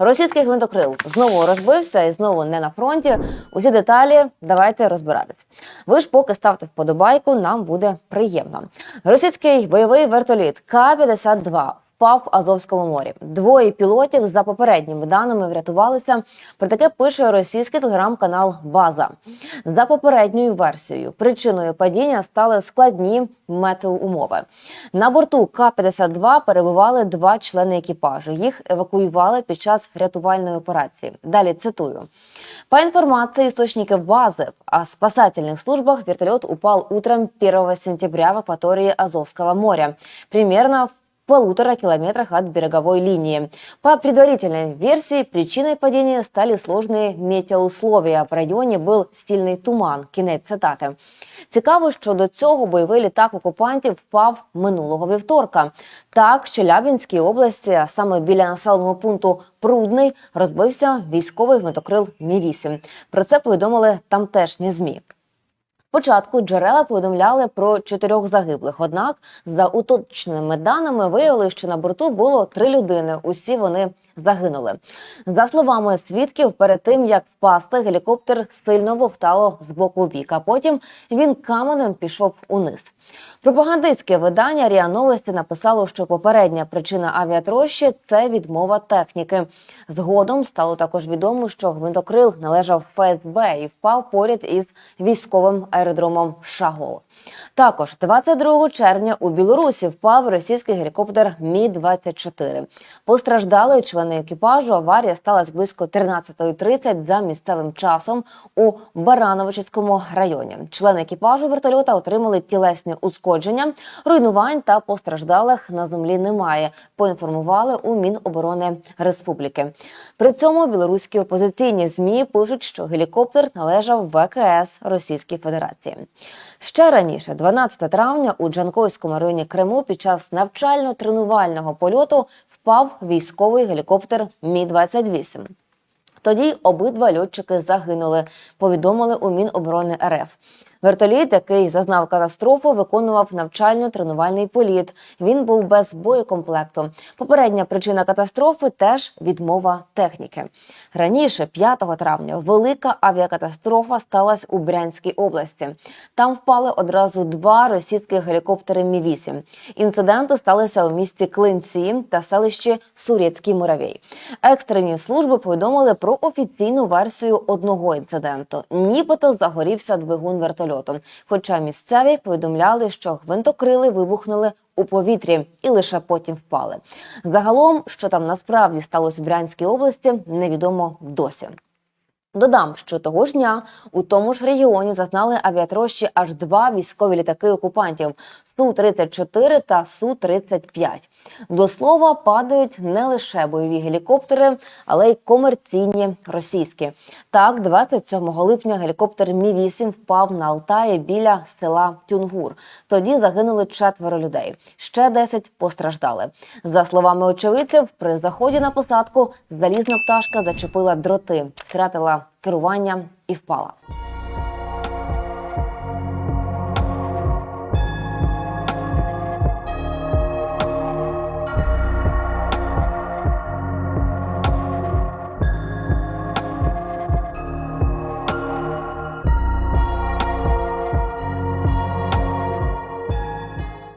Російський гвинтокрил знову розбився і знову не на фронті. Усі деталі давайте розбиратись. Ви ж поки ставте вподобайку, нам буде приємно. Російський бойовий вертоліт К-52 впав в Азовському морі. Двоє пілотів за попередніми даними врятувалися. Про таке пише російський телеграм-канал База. За попередньою версією, причиною падіння стали складні метеоумови. На борту К-52 перебували два члени екіпажу. Їх евакуювали під час рятувальної операції. Далі цитую. По информации источников базы о спасательных службах, вертолет упал утром 1 сентября в акватории Азовского моря, примерно в полутора километрах от береговой линии. По предварительной версии, причиной падения стали сложные метеоусловия. В районі був стільний туман. Кінець цитати. Цікаво, що до цього бойовий літак окупантів впав минулого вівторка. Так, в Челябинській області, а саме біля населеного пункту Прудний, розбився військовий гвинтокрил Мі-8. Про це повідомили тамтешні змі. Спочатку джерела повідомляли про чотирьох загиблих. Однак, за уточненими даними, виявили, що на борту було три людини. Усі вони загинули. За словами свідків, перед тим як впасти, гелікоптер сильно вовтало з боку в бік, а потім він каменем пішов униз. Пропагандистське видання РІА Новості написало, що попередня причина авіатрощі – це відмова техніки. Згодом стало також відомо, що гвинтокрил належав ФСБ і впав поряд із військовим аеродромом Шагол. Також 22 червня у Білорусі впав російський гелікоптер Мі 24 Постраждали члени екіпажу. Аварія сталася близько 13.30 за місцевим часом у Барановичівському районі. Члени екіпажу вертольота отримали тілесні ушкодження, руйнувань та постраждалих на землі немає. Поінформували у Міноборони Республіки. При цьому білоруські опозиційні змі пишуть, що гелікоптер належав ВКС Російської Федерації. Ще раніше, 12 травня, у Джанкойському районі Криму під час навчально-тренувального польоту впав військовий гелікоптер Мі 28 Тоді обидва льотчики загинули. Повідомили у Міноборони РФ. Вертоліт, який зазнав катастрофу, виконував навчально-тренувальний політ. Він був без боєкомплекту. Попередня причина катастрофи теж відмова техніки. Раніше, 5 травня, велика авіакатастрофа сталася у Брянській області. Там впали одразу два російських гелікоптери Мі 8 Інциденти сталися у місті Клинці та селищі Сурєцький Муравій. Екстрені служби повідомили про офіційну версію одного інциденту. Нібито загорівся двигун вертольоту. Хоча місцеві повідомляли, що гвинтокрили вибухнули у повітрі і лише потім впали. Загалом, що там насправді сталося в Брянській області, невідомо досі. Додам, що того ж дня у тому ж регіоні зазнали авіатрощі аж два військові літаки окупантів Су-34 та Су-35. До слова, падають не лише бойові гелікоптери, але й комерційні російські. Так, 27 липня гелікоптер Мі-8 впав на Алтаї біля села Тюнгур. Тоді загинули четверо людей. Ще 10 постраждали. За словами очевидців, при заході на посадку залізна пташка зачепила дроти, втратила керування і впала.